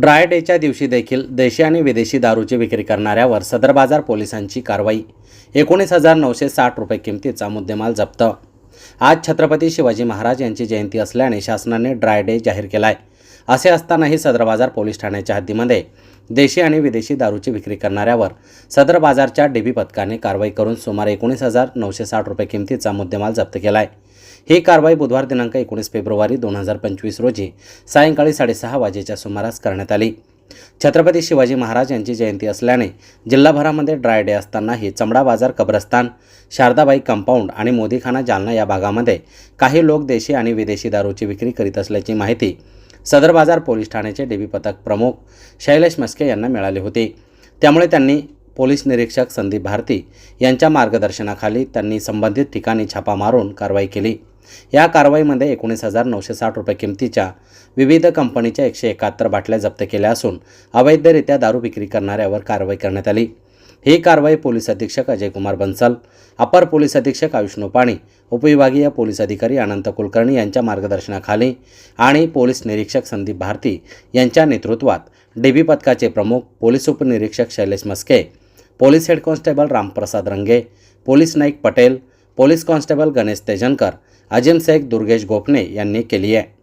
Dry डेच्या दिवशी देखील देशी आणि विदेशी दारूची विक्री करणाऱ्यावर सदर बाजार पोलिसांची कारवाई. एकोणीस हजार नऊशे साठ रुपये किमतीचा मुद्देमाल जप्त आज छत्रपती शिवाजी महाराज यांची जयंती असल्याने शासनाने ड्राय डे जाहीर केला आहे असे असतानाही सदर बाजार पोलीस ठाण्याच्या हद्दीमध्ये देशी आणि विदेशी दारूची विक्री करणाऱ्यावर सदर बाजारच्या डीबी पथकाने कारवाई करून सुमारे एकोणीस हजार नऊशे साठ रुपये किमतीचा मुद्देमाल जप्त केला आहे ही कारवाई बुधवार दिनांक एकोणीस फेब्रुवारी दोन हजार पंचवीस रोजी सायंकाळी साडेसहा वाजेच्या सुमारास करण्यात आली. छत्रपती शिवाजी महाराज यांची जयंती असल्याने जिल्हाभरामध्ये ड्राय डे असतानाही चमडा बाजार कब्रस्तान शारदाबाई कंपाऊंड आणि मोदीखाना जालना या भागामध्ये काही लोक देशी आणि विदेशी दारूची विक्री करीत असल्याची माहिती सदर बाजार पोलीस ठाण्याचे डीबी पथक प्रमुख शैलेश मस्के यांना मिळाली होती. त्यामुळे त्यांनी पोलीस निरीक्षक संदीप भारती यांच्या मार्गदर्शनाखाली त्यांनी संबंधित ठिकाणी छापा मारून कारवाई केली. या कारवाईमध्ये एकोणीस हजार नऊशे साठ रुपये किमतीच्या विविध कंपनीच्या एकशे एकाहत्तर बाटल्या जप्त केल्या असून अवैधरित्या दारू विक्री करणाऱ्यावर कारवाई करण्यात आली. ही कारवाई पोलीस अधीक्षक अजय कुमार बन्सल अपर पोलीस अधीक्षक आयुष नोपाणी उपविभागीय पोलीस अधिकारी अनंत कुलकर्णी यांच्या मार्गदर्शनाखाली आणि पोलीस निरीक्षक संदीप भारती यांच्या नेतृत्वात डीबी पथकाचे प्रमुख पोलीस उपनिरीक्षक Shailesh Maske police head constable Ramprasad Range police Naik Patel police constable Ganesh Tejankar Ajim Durgesh Gopne यांनी केली आहे.